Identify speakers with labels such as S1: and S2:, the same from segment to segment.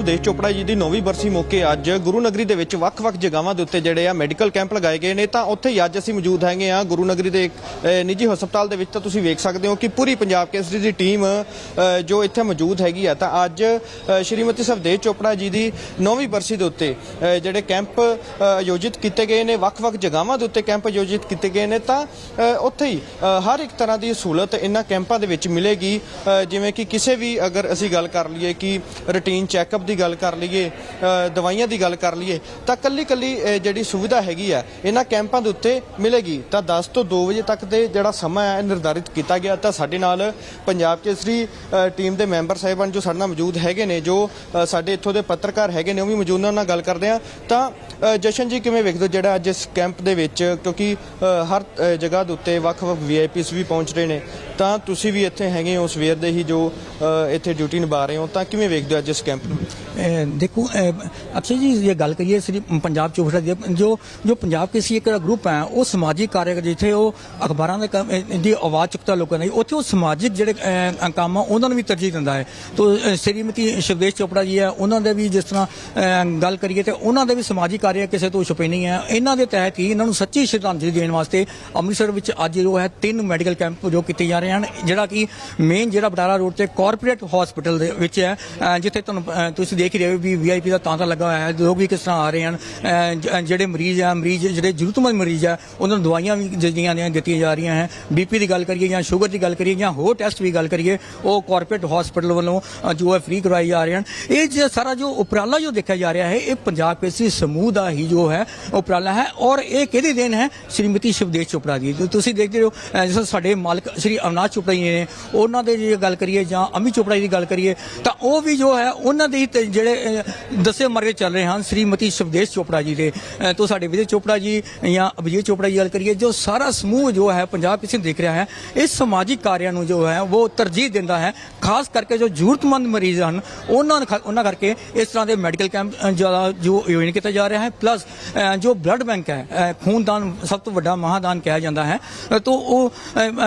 S1: ਸੁਭਦੇਸ਼ ਚੋਪੜਾ ਜੀ ਦੀ ਨੌਵੀਂ ਬਰਸੀ ਮੌਕੇ ਅੱਜ ਗੁਰੂ ਨਗਰੀ ਦੇ ਵਿੱਚ ਵੱਖ-ਵੱਖ ਜਗ੍ਹਾਵਾਂ ਦੇ ਉੱਤੇ ਜਿਹੜੇ ਆ ਮੈਡੀਕਲ ਕੈਂਪ ਲਗਾਏ ਗਏ ਨੇ। ਤਾਂ ਉੱਥੇ ਹੀ ਅੱਜ ਅਸੀਂ ਮੌਜੂਦ ਹੈਗੇ ਆ ਗੁਰੂ ਨਗਰੀ ਦੇ ਇੱਕ, ਨਿੱਜੀ ਹਸਪਤਾਲ ਦੇ ਵਿੱਚ। ਤਾਂ ਤੁਸੀਂ ਵੇਖ ਸਕਦੇ ਹੋ ਕਿ ਪੂਰੀ ਪੰਜਾਬ ਕੇਸਰੀ ਦੀ ਟੀਮ ਜੋ ਇੱਥੇ ਮੌਜੂਦ ਹੈਗੀ ਆ। ਤਾਂ ਅੱਜ ਸ਼੍ਰੀਮਤੀ ਸੁਭਦੇਸ਼ ਚੋਪੜਾ ਜੀ ਦੀ ਨੌਵੀਂ ਬਰਸੀ ਦੇ ਉੱਤੇ ਜਿਹੜੇ ਕੈਂਪ ਆਯੋਜਿਤ ਕੀਤੇ ਗਏ ਨੇ ਵੱਖ-ਵੱਖ ਜਗ੍ਹਾਵਾਂ ਦੇ ਉੱਤੇ ਕੈਂਪ ਆਯੋਜਿਤ ਕੀਤੇ ਗਏ ਨੇ। ਤਾਂ ਉੱਥੇ ਹੀ ਹਰ ਇੱਕ ਤਰ੍ਹਾਂ ਦੀ ਸਹੂਲਤ ਇਹਨਾਂ ਕੈਂਪਾਂ ਦੇ ਵਿੱਚ ਮਿਲੇਗੀ। ਜਿਵੇਂ ਕਿ ਕਿਸੇ ਵੀ ਅਗਰ ਅਸੀਂ ਗੱਲ ਕਰ ਲਈਏ ਕਿ ਰੂਟੀਨ ਚੈੱਕਅਪ ਦੀ ਗੱਲ ਕਰ ਲਈਏ ਦਵਾਈਆਂ ਦੀ ਗੱਲ ਕਰ ਲਈਏ, ਤਾਂ ਕੱਲੀ ਕੱਲੀ ਜਿਹੜੀ ਸੁਵਿਧਾ ਹੈਗੀ ਆ, ਇਹਨਾਂ ਕੈਂਪਾਂ ਦੇ ਉੱਤੇ ਮਿਲੇਗੀ। ਤਾਂ 10 ਤੋਂ 2 ਵਜੇ ਤੱਕ ਦੇ ਜਿਹੜਾ ਸਮਾਂ ਹੈ ਨਿਰਧਾਰਿਤ ਕੀਤਾ ਗਿਆ। ਤਾਂ ਸਾਡੇ ਨਾਲ ਪੰਜਾਬ ਕੇਸਰੀ ਟੀਮ ਦੇ ਮੈਂਬਰ ਸਾਹਿਬਾਨ ਜੋ ਸਾਡੇ ਨਾਲ ਮੌਜੂਦ ਹੈਗੇ ਨੇ, ਜੋ ਸਾਡੇ ਇੱਥੋਂ ਦੇ ਪੱਤਰਕਾਰ ਹੈਗੇ ਨੇ, ਉਹ ਵੀ ਮੌਜੂਦ ਨੇ, ਉਹਨਾਂ ਨਾਲ ਗੱਲ ਕਰਦੇ ਆ ਤਾਂ ਜਸ਼ਨ ਜੀ ਕਿਵੇਂ ਵੇਖਦੇ ਹੋ ਜਿਹੜਾ ਅੱਜ ਇਸ ਕੈਂਪ ਦੇ ਵਿੱਚ, ਕਿਉਂਕਿ ਹਰ ਜਗ੍ਹਾ ਦੇ ਉੱਤੇ ਵੱਖ-ਵੱਖ ਵੀਆਈਪੀਸ ਵੀ ਪਹੁੰਚ ਰਹੇ ਨੇ ਤਾਂ ਤੁਸੀਂ ਵੀ ਇੱਥੇ ਹੈਗੇ ਹੋ ਸਵੇਰ ਦੇ ਹੀ ਜੋ ਅ, ਇੱਥੇ ਡਿਊਟੀ ਨਿਭਾ ਰਹੇ ਹੋ ਤਾਂ ਕਿਵੇਂ ਵੇਖਦੇ ਹੋ ਅੱਜ ਇਸ ਕੈਂਪ ਨੂੰ
S2: अ, देखो अ, अक्षय जी ये गल करिए श्री पंजाब चौधरी ਦੀ ਜੋ ਜੋ ਪੰਜਾਬ ਕਿਸੇ ਇੱਕ ਗਰੁੱਪ ਹੈ ਉਹ ਸਮਾਜਿਕ ਕਾਰਜ ਜਿੱਥੇ ਉਹ ਅਖਬਾਰਾਂ ਦੇ ਕੰਮ ਅ, ਦੀ ਆਵਾਜ਼ ਚੁੱਕਦਾ ਲੋਕਾਂ ਦੀ ਉੱਥੇ ਉਹ ਸਮਾਜਿਕ ਜਿਹੜੇ ਅ, ਕੰਮ ਆ ਉਹਨਾਂ ਨੂੰ ਵੀ ਤਰਜੀਹ ਦਿੰਦਾ ਹੈ ਤੋ ਅ, ਸ਼੍ਰੀਮਤੀ ਸ਼ਿਵਦੇਸ਼ ਚੋਪੜਾ ਜੀ ਹੈ ਉਹਨਾਂ ਦੇ ਵੀ ਜਿਸ ਤਰ੍ਹਾਂ ਅ, ਗੱਲ ਕਰੀਏ ਤੇ ਉਹਨਾਂ ਦੇ ਵੀ ਸਮਾਜਿਕ ਕਾਰਜ ਕਿਸੇ ਤੋਂ ਛੁਪੇ ਨਹੀਂ ਹੈ ਇਹਨਾਂ ਦੇ ਤਹਿਤ ਹੀ ਇਹਨਾਂ ਨੂੰ ਸੱਚੀ ਸ਼ਰਧਾਂਜਲੀ ਦੇਣ ਵਾਸਤੇ ਅੰਮ੍ਰਿਤਸਰ ਵਿੱਚ ਅੱਜ ਜੋ ਹੈ ਤਿੰਨ ਮੈਡੀਕਲ ਕੈਂਪ ਜੋ ਕੀਤੇ ਜਾ ਰਹੇ ਹਨ ਜਿਹੜਾ ਕਿ ਮੇਨ ਜਿਹੜਾ ਬਟਾਲਾ ਰੋਡ ਤੇ ਕਾਰਪੋਰੇਟ ਹਸਪੀਟਲ ਦੇ ਵਿੱਚ ਹੈ ਅ, ਜਿੱਥੇ ਤੁਹਾਨੂੰ ਅ, ਤੁਸੀਂ ਦੇਖ ਹੀ ਰਹੇ ਹੋ ਵੀ ਵੀਆਈਪੀ ਦਾ ਤਾਂਤਾ ਲੱਗਾ ਹੋਇਆ ਹੈ ਲੋਕ ਵੀ ਕਿਸ ਤਰ੍ਹਾਂ ਆ ਰਹੇ ਹਨ ਅ, ਜ- ਜਿਹੜੇ ਮਰੀਜ਼ ਆ ਮਰੀਜ਼ ਜਿਹੜੇ ਜ਼ਰੂਰਤਮੰਦ ਮਰੀਜ਼ ਆ ਉਹਨਾਂ ਨੂੰ ਦਵਾਈਆਂ ਵੀ ਜਿਹੜੀਆਂ ਨੇ ਦਿੱਤੀਆਂ ਜਾ ਰਹੀਆਂ ਹੈ ਬੀਪੀ ਦੀ ਗੱਲ ਕਰੀਏ ਜਾਂ ਸ਼ੂਗਰ ਦੀ ਗੱਲ ਕਰੀਏ ਜਾਂ ਹੋਰ ਟੈਸਟ ਵੀ ਗੱਲ ਕਰੀਏ ਉਹ ਕਾਰਪੋਰੇਟ ਹਸਪੀਟਲ ਵੱਲੋਂ ਅ, ਜੋ ਹੈ ਫ੍ਰੀ ਕਰਵਾਏ ਜਾ ਰਹੇ ਹਨ। ਇਹ ਜੋ ਸਾਰਾ ਜੋ ਉਪਰਾਲਾ ਜੋ ਦੇਖਿਆ ਜਾ ਰਿਹਾ ਹੈ ਇਹ ਪੰਜਾਬ ਕੇਸਰੀ ਸਮੂਹ ਦਾ ਹੀ ਜੋ ਹੈ ਉਪਰਾਲਾ ਹੈ ਔਰ ਇਹ ਕਿਹਦੀ ਦੇਣ ਹੈ? ਸ਼੍ਰੀਮਤੀ ਸ਼ਿਵਦੇਸ਼ ਚੋਪੜਾ ਜੀ ਤੁਸੀਂ ਦੇਖਦੇ ਹੋ ਅ, ਜਿਸ ਤਰ੍ਹਾਂ ਸਾਡੇ ਮਾਲਕ ਸ਼੍ਰੀ ਅਵਨਾਸ਼ ਚੋਪੜਾ ਜੀ ਨੇ ਉਹਨਾਂ ਦੇ ਜੇ ਗੱਲ ਕਰੀਏ ਜਾਂ ਅਮੀ ਚੋਪੜਾ ਜੀ ਦੀ ਗੱਲ ਕਰੀਏ ਤਾਂ ਉਹ ਵੀ ਜੋ ਹੈ ਉਹਨਾਂ ਦੇ ਹੀ ਜਿਹੜੇ ਅ, ਦਸੇ ਮਰਗੇ ਚੱਲ ਰਹੇ ਹਨ ਸ਼੍ਰੀਮਤੀ ਸ਼ਿਵਦੇਸ਼ ਚੋਪੜਾ ਜੀ ਦੇ ਅ, ਤੋਂ ਸਾਡੇ ਵਿਜੇ ਚੋਪੜਾ ਜੀ ਜਾਂ ਅਭਿਜੀਤ ਚੋਪੜਾ ਜੀ ਗੱਲ ਕਰੀਏ ਜੋ ਸਾਰਾ ਸਮੂਹ ਜੋ ਹੈ ਪੰਜਾਬ ਕਿਸੇ ਦੇਖ ਰਿਹਾ ਹੈ ਇਸ ਸਮਾਜਿਕ ਕਾਰਿਆਂ ਨੂੰ ਜੋ ਹੈ ਉਹ ਤਰਜੀਹ ਦਿੰਦਾ ਹੈ ਖਾਸ ਕਰਕੇ ਜੋ ਜ਼ਰੂਰਤਮੰਦ ਮਰੀਜ਼ ਹਨ ਉਹਨਾਂ ਉਹਨਾਂ ਕਰਕੇ ਇਸ ਤਰ੍ਹਾਂ ਦੇ ਮੈਡੀਕਲ ਕੈਂਪ ਜ਼ਿਆਦਾ ਜੋ ਆਯੋਜਨ ਕੀਤਾ ਜਾ ਰਿਹਾ ਹੈ ਪਲੱਸ ਜੋ ਬਲੱਡ ਬੈਂਕ ਹੈ ਖੂਨਦਾਨ ਸਭ ਤੋਂ ਵੱਡਾ ਮਹਾਦਾਨ ਕਿਹਾ ਜਾਂਦਾ ਹੈ ਅ, ਤੋਂ ਉਹ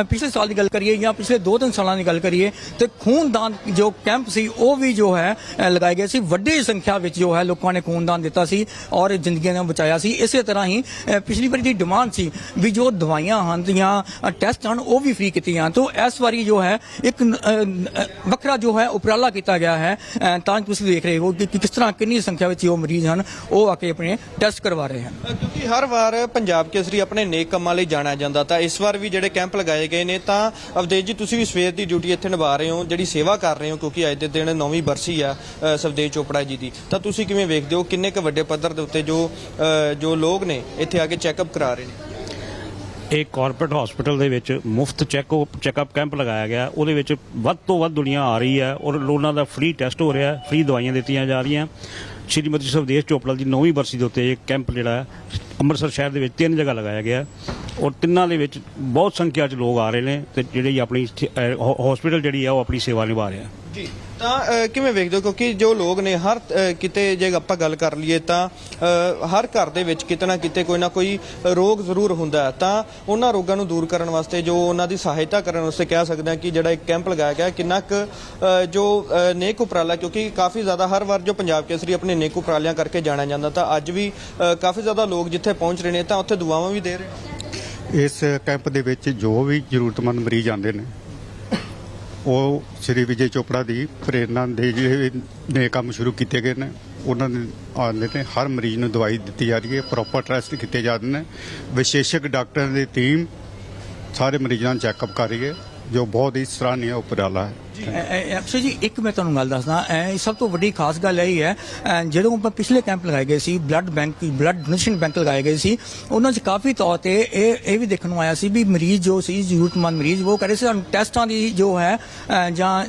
S2: ਪਿਛਲੇ ਸਾਲ ਦੀ ਗੱਲ ਕਰੀਏ ਜਾਂ ਪਿਛਲੇ 2-3 ਸਾਲਾਂ ਦੀ ਗੱਲ ਕਰੀਏ, ਤੇ ਖੂਨਦਾਨ ਜੋ ਕੈਂਪ ਸੀ, ਉਹ ਵੀ ਜੋ ਹੈ ਲਗਾਏ ਗਏ ਸੀ। ਵੱਡੀ ਸੰਖਿਆ ਵਿੱਚ ਜੋ ਹੈ, ਲੋਕਾਂ ਨੇ ਖੂਨਦਾਨ ਦਿੱਤਾ ਸੀ ਔਰ ਜ਼ਿੰਦਗੀਆਂ ਨੂੰ ਬਚਾਇਆ ਸੀ। ਇਸੇ ਤਰ੍ਹਾਂ ਹੀ ਪਿਛਲੀ ਵਾਰੀ ਦੀ ਡਿਮਾਂਡ ਸੀ ਵੀ ਜੋ ਦਵਾਈਆਂ ਹਨ ਜਾਂ ਟੈਸਟ ਹਨ, ਉਹ ਵੀ ਫ੍ਰੀ ਕੀਤੇ ਜਾਣ ਤੋਂ ਇਸ ਵਾਰੀ ਜੋ ਹੈ, ਇੱਕ ਵੱਖਰਾ ਜੋ ਹੈ, ਉਪਰਾਲਾ ਕੀਤਾ ਗਿਆ ਹੈ। ਤਾਂ ਤਾਂ ਤੁਸੀਂ ਦੇਖ ਰਹੇ ਹੋ ਕਿ ਕਿਸ ਤਰ੍ਹਾਂ ਕਿੰਨੀ ਸੰਖਿਆ ਵਿੱਚ ਉਹ ਮਰੀਜ਼ ਹਨ, ਉਹ ਆ ਕੇ ਆਪਣੇ ਟੈਸਟ ਕਰਵਾ ਰਹੇ ਹਨ।
S1: ਕਿਉਂਕਿ ਹਰ ਵਾਰ ਪੰਜਾਬ ਕੇਸਰੀ ਆਪਣੇ ਨੇਕ ਕੰਮਾਂ ਲਈ ਜਾਣਿਆ ਜਾਂਦਾ, ਤਾਂ ਇਸ ਵਾਰ ਵੀ ਜਿਹੜੇ ਕੈਂਪ ਲਗਾਏ ਗਏ ਨੇ, ਤਾਂ ਅਵਦੇਸ਼ ਜੀ ਤੁਸੀਂ ਵੀ ਸਵੇਰ ਦੀ ਡਿਊਟੀ ਇੱਥੇ ਨਿਭਾ ਰਹੇ ਹੋ ਜਿਹੜੀ ਸੇਵਾ ਕਰ ਰਹੇ ਹੋ ਕਿਉਂਕਿ ਅੱਜ ਦੇ ਦਿਨ ਨੌਵੀਂ ਬਰਸੀ ਆ ਅ, ਸਵਦੇਸ਼ ਚੋਪੜਾ ਜੀ ਦੀ। ਤਾਂ ਤੁਸੀਂ ਕਿਵੇਂ ਵੇਖਦੇ ਹੋ ਕਿੰਨੇ ਕੁ ਵੱਡੇ ਪੱਧਰ ਦੇ ਉੱਤੇ ਜੋ ਜੋ ਲੋਕ ਨੇ ਇੱਥੇ ਆ ਕੇ ਚੈੱਕਅਪ ਕਰਾ ਰਹੇ ਨੇ?
S3: ਇਹ ਕਾਰਪੋਰੇਟ ਹਸਪੀਟਲ ਦੇ ਵਿੱਚ ਮੁਫਤ ਚੈੱਕਅਪ ਚੈੱਕਅਪ ਕੈਂਪ ਲਗਾਇਆ ਗਿਆ। ਉਹਦੇ ਵਿੱਚ ਵੱਧ ਤੋਂ ਵੱਧ ਦੁਨੀਆ ਆ ਰਹੀ ਹੈ ਔਰ ਉਹਨਾਂ ਦਾ ਫ੍ਰੀ ਟੈਸਟ ਹੋ ਰਿਹਾ ਫ੍ਰੀ ਦਵਾਈਆਂ ਦਿੱਤੀਆਂ ਜਾ ਰਹੀਆਂ। ਸ਼੍ਰੀਮਤੀ ਸੁਖਦੇਸ਼ ਚੋਪੜਾ ਦੀ ਨੌਵੀਂ ਬਰਸੀ ਦੇ ਉੱਤੇ ਇਹ ਕੈਂਪ ਜਿਹੜਾ ਅੰਮ੍ਰਿਤਸਰ ਸ਼ਹਿਰ ਦੇ ਵਿੱਚ ਤਿੰਨ ਜਗ੍ਹਾ ਲਗਾਇਆ ਗਿਆ। ਔਰ ਤਿੰਨਾਂ ਦੇ ਵਿੱਚ ਬਹੁਤ ਸੰਖਿਆ 'ਚ ਲੋਕ ਆ ਰਹੇ ਨੇ ਤੇ ਜਿਹੜੀ ਆਪਣੀ ਹਸਪੀਟਲ ਜਿਹੜੀ ਆ ਉਹ ਆਪਣੀ ਸੇਵਾ ਨਿਭਾ ਰਿਹਾ।
S1: ਜੀ ਤਾਂ ਅ, ਕਿਵੇਂ ਵੇਖਦੇ ਹੋ? ਕਿਉਂਕਿ ਜੋ ਲੋਕ ਨੇ ਹਰ ਅ, ਕਿਤੇ ਜੇ ਆਪਾਂ ਗੱਲ ਕਰ ਲਈਏ ਤਾਂ ਅ, ਹਰ ਘਰ ਦੇ ਵਿੱਚ ਕਿਤੇ ਨਾ ਕਿਤੇ ਕੋਈ ਨਾ ਕੋਈ ਰੋਗ ਜ਼ਰੂਰ ਹੁੰਦਾ ਹੈ। ਤਾਂ ਉਹਨਾਂ ਰੋਗਾਂ ਨੂੰ ਦੂਰ ਕਰਨ ਵਾਸਤੇ ਜੋ ਉਹਨਾਂ ਦੀ ਸਹਾਇਤਾ ਕਰਨ ਵਾਸਤੇ ਕਹਿ ਸਕਦੇ ਹਾਂ ਕਿ ਜਿਹੜਾ ਇੱਕ ਕੈਂਪ ਲਗਾਇਆ ਗਿਆ ਕਿੰਨਾ ਕੁ ਅ, ਜੋ ਅ, ਨੇਕ ਉਪਰਾਲਾ ਕਿਉਂਕਿ ਕਾਫੀ ਜ਼ਿਆਦਾ ਹਰ ਵਾਰ ਜੋ ਪੰਜਾਬ ਕੇਸਰੀ ਆਪਣੇ ਨੇਕ ਉਪਰਾਲਿਆਂ ਕਰਕੇ ਜਾਣਿਆ ਜਾਂਦਾ ਤਾਂ ਅੱਜ ਵੀ ਅ, ਕਾਫੀ ਜ਼ਿਆਦਾ ਲੋਕ ਜਿੱਥੇ ਪਹੁੰਚ ਰਹੇ ਨੇ ਤਾਂ ਉੱਥੇ ਦੁਆਵਾਂ ਵੀ ਦੇ ਰਹੇ ਨੇ।
S4: ਇਸ ਕੈਂਪ ਦੇ ਵਿੱਚ ਜੋ ਵੀ ਜ਼ਰੂਰਤਮੰਦ ਮਰੀਜ਼ ਆਉਂਦੇ ਨੇ, ਉਹ ਸ਼੍ਰੀ ਵਿਜੇ ਚੋਪੜਾ ਦੀ ਪ੍ਰੇਰਣਾ ਦੇ ਜਿਹੜੇ ਨੇ ਕੰਮ ਸ਼ੁਰੂ ਕੀਤੇ ਗਏ ਨੇ। ਉਹਨਾਂ ਦੇ ਆਉਂਦੇ ਨੇ, ਹਰ ਮਰੀਜ਼ ਨੂੰ ਦਵਾਈ ਦਿੱਤੀ ਜਾ ਰਹੀ ਹੈ ਪ੍ਰੋਪਰ ਟੈਸਟ ਕੀਤੇ ਜਾ ਰਹੇ ਨੇ। ਵਿਸ਼ੇਸ਼ਕ ਡਾਕਟਰਾਂ ਦੀ ਟੀਮ ਸਾਰੇ ਮਰੀਜ਼ਾਂ ਨੂੰ ਚੈੱਕਅਪ ਕਰ ਰਹੀ ਹੈ, ਜੋ ਬਹੁਤ ਹੀ ਸਰਾਹਨੀय ਉਪਰਾਲਾ ਹੈ।
S2: ਐਕਚੁਅਲੀ ਜੀ, ਇੱਕ ਮੈਂ ਤੁਹਾਨੂੰ ਗੱਲ ਦੱਸਦਾ ਇਹ ਸਭ ਤੋਂ ਵੱਡੀ ਖਾਸ ਗੱਲ ਇਹ ਹੈ ਜਦੋਂ ਆਪਾਂ ਪਿਛਲੇ ਕੈਂਪ ਲਗਾਏ ਗਏ ਸੀ, blood bank, blood donation bank ਲਗਾਏ ਗਏ ਸੀ, ਉਹਨਾਂ 'ਚ ਕਾਫੀ ਤੌਰ ਤੇ ਇਹ ਇਹ ਵੀ ਦੇਖਣ ਨੂੰ ਆਇਆ ਸੀ ਵੀ ਮਰੀਜ਼ ਜੋ ਸੀ, ਜ਼ਰੂਰਤਮੰਦ ਮਰੀਜ਼, ਉਹ ਕਰੇ ਸੀ, ਸਾਨੂੰ ਟੈਸਟਾਂ ਦੀ ਜੋ ਹੈ ਜਾਂ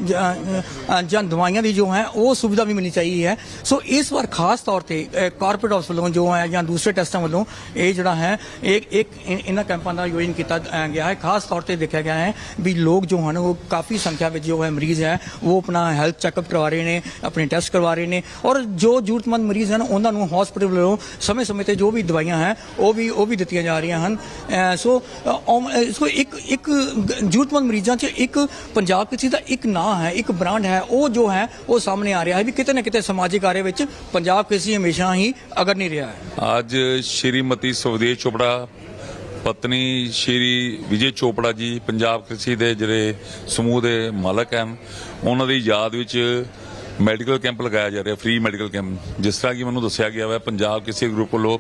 S2: ਜਾਂ ਦਵਾਈਆਂ ਦੀ ਜੋ ਹੈ, ਉਹ ਸੁਵਿਧਾ ਵੀ ਮਿਲਣੀ ਚਾਹੀਦੀ ਹੈ। ਸੋ ਇਸ ਵਾਰ ਖਾਸ ਤੌਰ ਤੇ ਕਾਰਪੋਰੇਟ ਹਸਪਤਾਲ ਵੱਲੋਂ ਜੋ ਹੈ, ਜਾਂ ਦੂਸਰੇ ਟੈਸਟਾਂ ਵੱਲੋਂ ਇਹ ਜਿਹੜਾ ਹੈ ਇੱਕ ਇੱਕ ਇਹਨਾਂ ਕੈਂਪਾਂ ਦਾ ਆਯੋਜਨ ਕੀਤਾ ਗਿਆ ਹੈ। ਖਾਸ ਤੌਰ ਤੇ ਦੇਖਿਆ ਗਿਆ ਹੈ ਵੀ ਲੋਕ ਜੋ ਹਨ, ਉਹ ਕਾਫੀ ਸੰਖਿਆ ਵਿੱਚ ਜੋ ਹੈ ਮਰੀਜ਼ ਹੈ, ਉਹ ਆਪਣਾ ਹੈਲਥ ਚੈੱਕਅਪ ਕਰਵਾ ਰਹੇ ਨੇ, ਆਪਣੇ ਟੈਸਟ ਕਰਵਾ ਰਹੇ ਨੇ ਔਰ ਜੋ ਜ਼ਰੂਰਤਮੰਦ ਮਰੀਜ਼ ਹਨ, ਉਹਨਾਂ ਨੂੰ ਹਸਪੀਟਲ ਵੱਲੋਂ ਸਮੇਂ-ਸਮੇਂ ਤੇ ਜੋ ਵੀ ਦਵਾਈਆਂ ਹੈ, ਉਹ ਵੀ ਉਹ ਵੀ ਦਿੱਤੀਆਂ ਜਾ ਰਹੀਆਂ ਹਨ। ਸੋ, ਅਹ ਸੋ ਇੱਕ ਇੱਕ ਜ਼ਰੂਰਤਮੰਦ ਮਰੀਜ਼ਾਂ 'ਚ ਇੱਕ ਪੰਜਾਬ ਕਿਸੇ ਦਾ ਇੱਕ ਨਾਂ ਹੈ, ਇੱਕ ਬ੍ਰਾਂਡ ਹੈ, ਉਹ ਜੋ ਹੈ, ਉਹ ਸਾਹਮਣੇ ਆ ਰਿਹਾ ਹੈ ਵੀ ਕਿਤੇ ਨਾ ਕਿਤੇ ਸਮਾਜਿਕ ਕਾਰਜ ਵਿੱਚ ਪੰਜਾਬ ਕਿਸੇ ਹਮੇਸ਼ਾ ਹੀ ਅਗਰ ਨਹੀਂ ਰਿਹਾ ਹੈ।
S5: ਅੱਜ ਸ਼੍ਰੀਮਤੀ ਸੁਖਦੇਵ ਚੋਪੜਾ ਪਤਨੀ ਸ਼੍ਰੀ ਵਿਜੇ ਚੋਪੜਾ ਜੀ ਪੰਜਾਬ ਕ੍ਰਿਸ਼ੀ ਦੇ ਜਿਹੜੇ ਸਮੂਹ ਦੇ ਮਾਲਕ ਹਨ ਉਹਨਾਂ ਦੀ ਯਾਦ ਵਿੱਚ ਮੈਡੀਕਲ ਕੈਂਪ ਲਗਾਇਆ ਜਾ ਰਿਹਾ ਫ੍ਰੀ ਮੈਡੀਕਲ ਕੈਂਪ। ਜਿਸ ਤਰ੍ਹਾਂ ਕਿ ਮੈਨੂੰ ਦੱਸਿਆ ਗਿਆ ਹੈ ਪੰਜਾਬ ਕਿਸੇ ਗਰੁੱਪ ਵੱਲੋਂ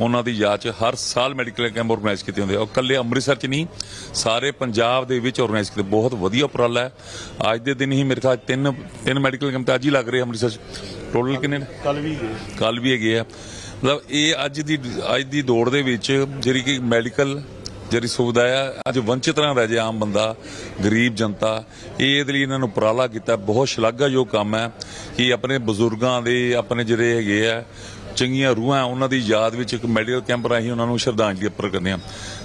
S5: ਉਹਨਾਂ ਦੀ ਯਾਦ 'ਚ ਹਰ ਸਾਲ ਮੈਡੀਕਲ ਕੈਂਪ ਆਰਗੇਨਾਈਜ਼ ਕੀਤੇ ਹੁੰਦੇ ਆ। ਉਹ ਇਕੱਲੇ ਅੰਮ੍ਰਿਤਸਰ 'ਚ ਨਹੀਂ ਸਾਰੇ ਪੰਜਾਬ ਦੇ ਵਿੱਚ ਆਰਗੇਨਾਈਜ਼ ਕੀਤੇ। ਬਹੁਤ ਵਧੀਆ ਉਪਰਾਲਾ ਹੈ। ਅੱਜ ਦੇ ਦਿਨ ਹੀ ਮੇਰੇ ਖਿਆਲ ਤਿੰਨ ਤਿੰਨ ਮੈਡੀਕਲ ਕੈਂਪ ਤਾਂ ਅੱਜ ਹੀ ਲੱਗ ਰਹੇ ਅੰਮ੍ਰਿਤਸਰ 'ਚ। ਟੋਟਲ ਕਿੰਨੇ ਨੇ?
S3: ਕੱਲ ਵੀ ਗਏ।
S5: ਕੱਲ ਵੀ ਹੈਗੇ ਆ। ਮਤਲਬ ਇਹ ਅੱਜ ਦੀ ਅੱਜ ਦੀ ਦੌੜ ਦੇ ਵਿੱਚ ਜਿਹੜੀ ਕਿ ਮੈਡੀਕਲ ਜਿਹੜੀ ਸੁਵਿਧਾ ਆ, ਅੱਜ ਵੰਚਿਤ ਨਾ ਰਹਿ ਜੇ ਆਮ ਬੰਦਾ, ਗਰੀਬ ਜਨਤਾ, ਇਹ ਇਹਦੇ ਲਈ ਇਹਨਾਂ ਨੂੰ ਉਪਰਾਲਾ ਕੀਤਾ। ਬਹੁਤ ਸ਼ਲਾਘਾਯੋਗ ਕੰਮ ਹੈ ਕਿ ਆਪਣੇ ਬਜ਼ੁਰਗਾਂ ਦੇ, ਆਪਣੇ ਜਿਹੜੇ ਹੈਗੇ ਆ, ਚੰਗੀਆਂ ਰੂਹਾਂ ਉਹਨਾਂ ਦੀ ਯਾਦ ਵਿੱਚ ਇੱਕ ਮੈਡੀਕਲ ਕੈਂਪ ਰਾਹੀਂ ਉਹਨਾਂ ਨੂੰ ਸ਼ਰਧਾਂਜਲੀ ਅਰਪਣ ਕਰਦੇ ਹਾਂ।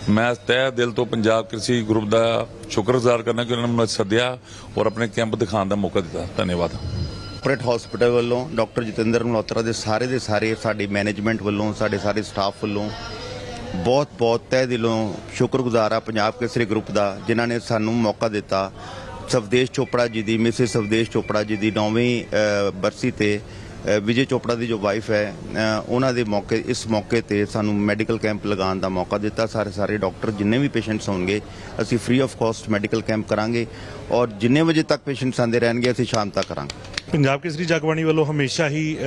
S5: ਮੈਂ ਤਹਿ ਦਿਲ ਤੋਂ ਪੰਜਾਬ ਕ੍ਰਿਸ਼ੀ ਗਰੁੱਪ ਦਾ ਸ਼ੁਕਰਗੁਜ਼ਾਰ ਕਰਨਾ ਕਿ ਉਹਨਾਂ ਨੇ ਮੈਨੂੰ ਸੱਦਿਆ ਔਰ ਆਪਣੇ ਕੈਂਪ ਦਿਖਾਉਣ ਦਾ ਮੌਕਾ ਦਿੱਤਾ। ਧੰਨਵਾਦ।
S6: ਕਾਰਪੋਰੇਟ ਹਸਪੀਟਲ ਵੱਲੋਂ ਡਾਕਟਰ ਜਤਿੰਦਰ ਮਲਹੋਤਰਾ ਦੇ ਸਾਰੇ ਦੇ ਸਾਰੇ, ਸਾਡੀ ਮੈਨੇਜਮੈਂਟ ਵੱਲੋਂ, ਸਾਡੇ ਸਾਰੇ ਸਟਾਫ ਵੱਲੋਂ ਬਹੁਤ ਬਹੁਤ ਤਹਿ ਦਿਲੋਂ ਸ਼ੁਕਰਗੁਜ਼ਾਰ ਆ ਪੰਜਾਬ ਕੇਸਰੀ ਗਰੁੱਪ ਦਾ, ਜਿਨ੍ਹਾਂ ਨੇ ਸਾਨੂੰ ਮੌਕਾ ਦਿੱਤਾ। ਸਵਦੇਸ਼ ਚੋਪੜਾ ਜੀ ਦੀ, ਮਿਸਿਸ ਸਵਦੇਸ਼ ਚੋਪੜਾ ਜੀ ਦੀ ਨੌਵੀਂ ਬਰਸੀ ਤੇ ਵਿਜੇ ਚੋਪੜਾ ਦੀ ਜੋ ਵਾਈਫ ਹੈ ਉਹਨਾਂ ਦੇ ਮੌਕੇ, ਇਸ ਮੌਕੇ ਤੇ ਸਾਨੂੰ ਮੈਡੀਕਲ ਕੈਂਪ ਲਗਾਉਣ ਦਾ ਮੌਕਾ ਦਿੱਤਾ। ਸਾਰੇ ਸਾਰੇ ਡਾਕਟਰ ਜਿੰਨੇ ਵੀ ਪੇਸ਼ੈਂਟਸ ਹੋਣਗੇ, ਅਸੀਂ free of cost medical camp ਕਰਾਂਗੇ ਔਰ ਜਿੰਨੇ ਵਜੇ ਤੱਕ ਪੇਸ਼ੈਂਟਸ ਆਉਂਦੇ ਰਹਿਣਗੇ, ਅਸੀਂ ਸ਼ਾਮ ਤੱਕ ਕਰਾਂਗੇ।
S7: ਪੰਜਾਬ ਕੇਸਰੀ ਜਗਬਾਣੀ ਵੱਲੋਂ ਹਮੇਸ਼ਾ ਹੀ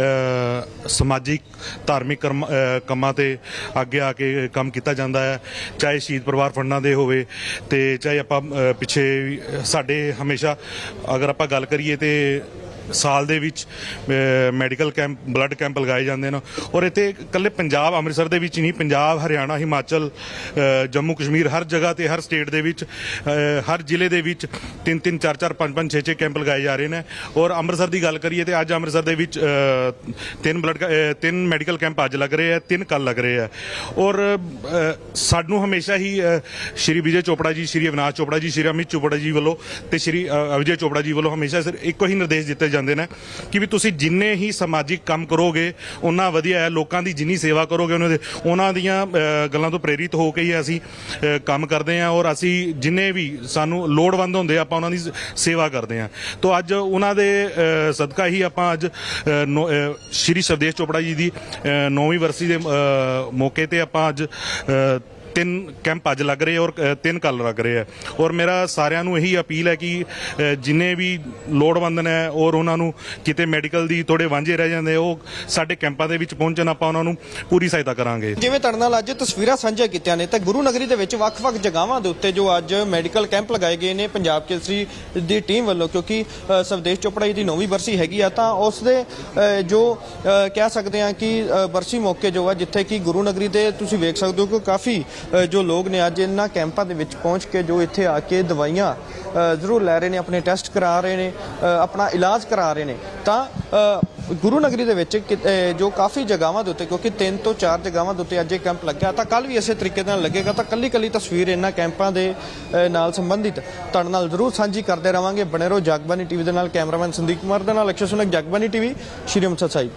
S7: ਸਮਾਜਿਕ, ਧਾਰਮਿਕ ਕਰਮ- ਕੰਮਾਂ ਤੇ ਅੱਗੇ ਆ ਕੇ ਕੰਮ ਕੀਤਾ ਜਾਂਦਾ ਹੈ। ਚਾਹੇ ਸ਼ਹੀਦ ਪਰਿਵਾਰ ਫੰਡਾਂ ਦੇ ਹੋਵੇ ਤੇ ਚਾਹੇ ਆਪਾਂ ਪਿੱਛੇ ਸਾਡੇ ਹਮੇਸ਼ਾ ਅਗਰ ਆਪਾਂ ਗੱਲ ਕਰੀਏ ਤੇ ਸਾਲ ਦੇ ਵਿੱਚ ਮੈਡੀਕਲ ਕੈਂਪ ਬਲੱਡ ਕੈਂਪ ਲਗਾਏ ਜਾਂਦੇ ਨੇ। ਔਰ ਇੱਥੇ ਇਕੱਲੇ ਪੰਜਾਬ ਅੰਮ੍ਰਿਤਸਰ ਦੇ ਵਿੱਚ ਨਹੀਂ ਪੰਜਾਬ ਹਰਿਆਣਾ ਹਿਮਾਚਲ ਜੰਮੂ ਕਸ਼ਮੀਰ ਹਰ ਜਗ੍ਹਾ ਤੇ ਹਰ ਸਟੇਟ ਦੇ ਵਿੱਚ ਹਰ ਜ਼ਿਲ੍ਹੇ ਦੇ ਵਿੱਚ ਤਿੰਨ ਤਿੰਨ ਚਾਰ ਚਾਰ ਪੰਜ ਪੰਜ ਛੇ ਛੇ ਕੈਂਪ ਲਗਾਏ ਜਾ ਰਹੇ ਨੇ। ਔਰ ਅੰਮ੍ਰਿਤਸਰ ਦੀ ਗੱਲ ਕਰੀਏ ਤੇ ਅੱਜ ਅੰਮ੍ਰਿਤਸਰ ਦੇ ਵਿੱਚ ਤਿੰਨ ਬਲੱਡ ਤਿੰਨ ਮੈਡੀਕਲ ਕੈਂਪ ਅੱਜ ਲੱਗ ਰਹੇ ਆ ਤਿੰਨ ਕੱਲ ਲੱਗ ਰਹੇ ਆ। ਔਰ ਸਾਨੂੰ ਹਮੇਸ਼ਾ ਹੀ ਸ਼੍ਰੀ ਵਿਜੇ ਚੋਪੜਾ ਜੀ ਸ਼੍ਰੀ ਅਵਿਨਾਸ਼ ਚੋਪੜਾ ਜੀ ਸ਼੍ਰੀ ਅਮਿਤ ਚੋਪੜਾ ਜੀ ਵੱਲੋਂ ਤੇ ਸ਼੍ਰੀ ਅ, ਵਿਜੇ ਚੋਪੜਾ ਜੀ ਵੱਲੋਂ ਹਮੇਸ਼ਾ ਸਿਰ ਇੱਕੋ ਹੀ ਨਿਰਦੇਸ਼ ਦਿੱਤੇ ਜਾਂਦੇ ਨੇ ਕਿ ਵੀ ਤੁਸੀਂ ਜਿੰਨੇ ਹੀ ਸਮਾਜਿਕ ਕੰਮ ਕਰੋਗੇ ਉਹਨਾਂ ਵਧੀਆ ਹੈ, ਲੋਕਾਂ ਦੀ ਜਿੰਨੀ ਸੇਵਾ ਕਰੋਗੇ ਉਹਨਾਂ ਦੇ ਉਹਨਾਂ ਦੀਆਂ ਗੱਲਾਂ ਤੋਂ ਪ੍ਰੇਰਿਤ ਹੋ ਕੇ ਹੀ ਅਸੀਂ ਕੰਮ ਕਰਦੇ ਹਾਂ ਔਰ ਅਸੀਂ ਜਿੰਨੇ ਵੀ ਸਾਨੂੰ ਲੋੜਵੰਦ ਹੁੰਦੇ ਆਪਾਂ ਉਹਨਾਂ ਦੀ ਸੇਵਾ ਕਰਦੇ ਹਾਂ। ਤੋਂ ਅੱਜ ਉਹਨਾਂ ਦੇ ਸਦਕਾ ਹੀ ਆਪਾਂ ਅੱਜ ਸ਼੍ਰੀ ਸਰਦੇਸ਼ ਚੋਪੜਾ ਜੀ ਦੀ 9ਵੀਂ ਵਰਸੀ ਦੇ ਮੌਕੇ ਤੇ ਆਪਾਂ ਅੱਜ ਤਿੰਨ ਕੈਂਪ ਅੱਜ ਲੱਗ ਰਹੇ ਔਰ ਤਿੰਨ ਕੱਲ ਲੱਗ ਰਹੇ ਆ। ਔਰ ਮੇਰਾ ਸਾਰਿਆਂ ਨੂੰ ਇਹੀ ਅਪੀਲ ਹੈ ਕਿ ਅ, ਜਿੰਨੇ ਵੀ ਲੋੜਵੰਦ ਨੇ ਔਰ ਉਹਨਾਂ ਨੂੰ ਕਿਤੇ ਮੈਡੀਕਲ ਦੀ ਥੋੜੇ ਵਾਂਝੇ ਰਹਿ ਜਾਂਦੇ ਉਹ ਸਾਡੇ ਕੈਂਪਾਂ ਦੇ ਵਿੱਚ ਪਹੁੰਚਣ ਆਪਾਂ ਉਹਨਾਂ ਨੂੰ ਪੂਰੀ ਸਹਾਇਤਾ ਕਰਾਂਗੇ।
S1: ਜਿਵੇਂ ਤੁਹਾਡੇ ਨਾਲ ਅੱਜ ਤਸਵੀਰਾਂ ਸਾਂਝਾ ਕੀਤੀਆਂ ਨੇ ਤਾਂ ਗੁਰੂ ਨਗਰੀ ਦੇ ਵਿੱਚ ਵੱਖ-ਵੱਖ ਜਗ੍ਹਾਵਾਂ ਦੇ ਉੱਤੇ ਜੋ ਅੱਜ ਮੈਡੀਕਲ ਕੈਂਪ ਲਗਾਏ ਗਏ ਨੇ ਪੰਜਾਬ ਕੇਸਰੀ ਦੀ ਟੀਮ ਵੱਲੋਂ ਕਿਉਂਕਿ ਸਵਦੇਸ਼ ਚੋਪੜਾ ਜੀ ਦੀ ਨੌਵੀਂ ਬਰਸੀ ਹੈਗੀ ਆ ਤਾਂ ਉਸ ਦੇ ਜੋ ਕਹਿ ਸਕਦੇ ਆ ਕਿ ਬਰਸੀ ਮੌਕੇ ਜੋ ਆ ਜਿੱਥੇ ਕਿ ਗੁਰੂ ਨਗਰੀ ਦੇ ਤੁਸੀਂ ਵੇਖ ਸਕਦੇ ਹੋ ਕਿ ਕਾਫੀ ਜੋ ਲੋਕ ਨੇ ਅੱਜ ਇਹਨਾਂ ਕੈਂਪਾਂ ਦੇ ਵਿੱਚ ਪਹੁੰਚ ਕੇ ਜੋ ਇੱਥੇ ਆ ਕੇ ਦਵਾਈਆਂ ਜ਼ਰੂਰ ਲੈ ਰਹੇ ਨੇ, ਆਪਣੇ ਟੈਸਟ ਕਰਾ ਰਹੇ ਨੇ ਆਪਣਾ ਇਲਾਜ ਕਰਾ ਰਹੇ ਨੇ। ਤਾਂ ਗੁਰੂ ਨਗਰੀ ਦੇ ਵਿੱਚ ਕਿ- ਜੋ ਕਾਫੀ ਜਗ੍ਹਾਵਾਂ ਦੇ ਉੱਤੇ, ਕਿਉਂਕਿ ਤਿੰਨ ਤੋਂ ਚਾਰ ਜਗ੍ਹਾਵਾਂ ਦੇ ਉੱਤੇ ਅੱਜ ਇਹ ਕੈਂਪ ਲੱਗਿਆ, ਤਾਂ ਕੱਲ ਵੀ ਇਸੇ ਤਰੀਕੇ ਨਾਲ ਲੱਗੇਗਾ। ਤਾਂ ਕੱਲੀ ਕੱਲੀ ਤਸਵੀਰ ਇਹਨਾਂ ਕੈਂਪਾਂ ਦੇ ਨਾਲ ਸੰਬੰਧਿਤ ਤੁਹਾਡੇ ਨਾਲ ਜ਼ਰੂਰ ਸਾਂਝੀ ਕਰਦੇ ਰਵਾਂਗੇ। ਬਣੇ ਰਹੋ ਜਗਬਾਨੀ ਟੀਵੀ ਦੇ ਨਾਲ, ਕੈਮਰਾਮੈਨ ਸੰਦੀਪ ਕੁਮਾਰ ਦੇ ਨਾਲ ਅਕਸ਼ਰ ਸੁਨਕ ਜਗਬਾਨੀ ਟੀਵੀ, ਸ਼੍ਰੀ ਅੰਮ੍ਰਿਤਸਰ ਸਾਹਿਬ।